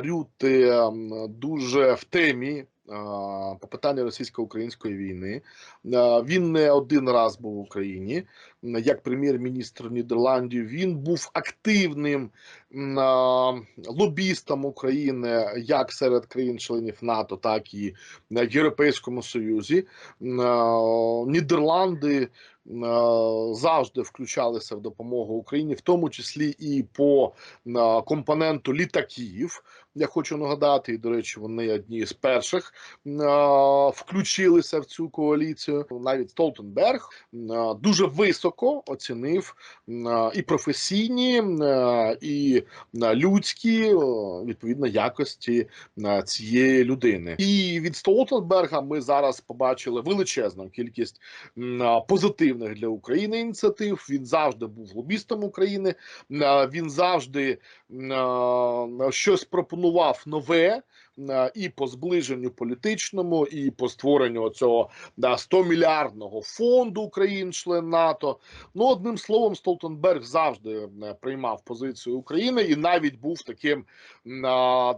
Рюти м, дуже в темі. По питанню російсько-української війни він не один раз був в Україні як прем'єр-міністр Нідерландів. Він був активним м, а, України як серед країн-членів НАТО, так і в Європейському Союзі. Нідерланди завжди включалися в допомогу Україні, в тому числі і по компоненту літаків. Я хочу нагадати, і до речі, вони одні з перших включилися в цю коаліцію. Навіть Столтенберг дуже високо оцінив і професійні, і м, людські відповідно якості цієї людини. І від Столтенберга ми зараз побачили величезну кількість позитивних для України ініціатив. Він завжди був лобістом України. Він завжди щось пропонував нове і по зближенню політичному, і по створенню цього да, 100 мільярдного фонду країн-член НАТО. Ну, одним словом, Столтенберг завжди е, приймав позицію України і навіть був таким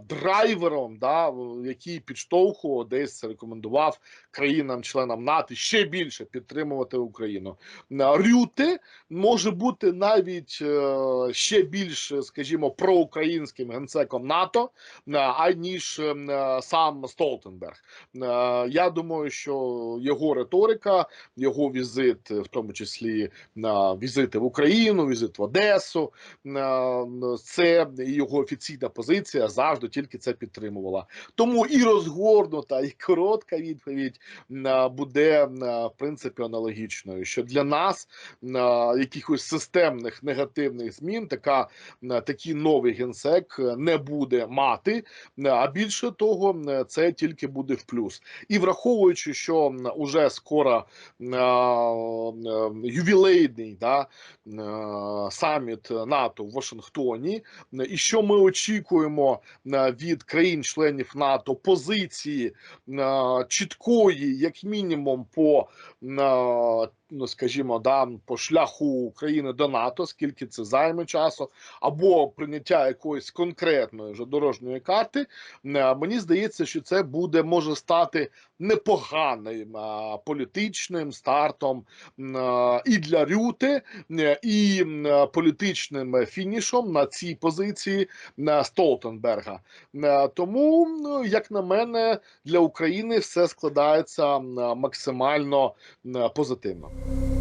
драйвером, да, який підштовхував десь рекомендував країнам-членам НАТО ще більше підтримувати Україну. Рюте може бути навіть е, ще більш, скажімо, проукраїнським генсеком НАТО, е, аніж е, е, сам Столтенберг. Е, Я думаю, що його риторика, його візит, в тому числі на візити в Україну, візит в Одесу, е, це його офіційна позиція завжди тільки це підтримувала. Тому і розгорнута, і коротка відповідь е, буде е, в принципі аналогічною. Що для нас е, якихось системних негативних змін така е, такий новий генсек е, не буде мати. Е, А більше того, е, це тільки буде в плюс. І враховуючи, що уже скоро е, ювілейний да, е, саміт НАТО в Вашингтоні, і що ми очікуємо від країн-членів НАТО позиції чіткої, як мінімум, по скажімо, да, по шляху України до НАТО, скільки це займе часу, або прийняття якоїсь конкретної вже дорожньої карти. е, Мені здається, що це буде може стати непоганим а, політичним стартом а, і для Рюти, е, і політичним фінішом на цій позиції Столтенберга. Е, Тому, ну, як на мене, для України все складається максимально позитивно. you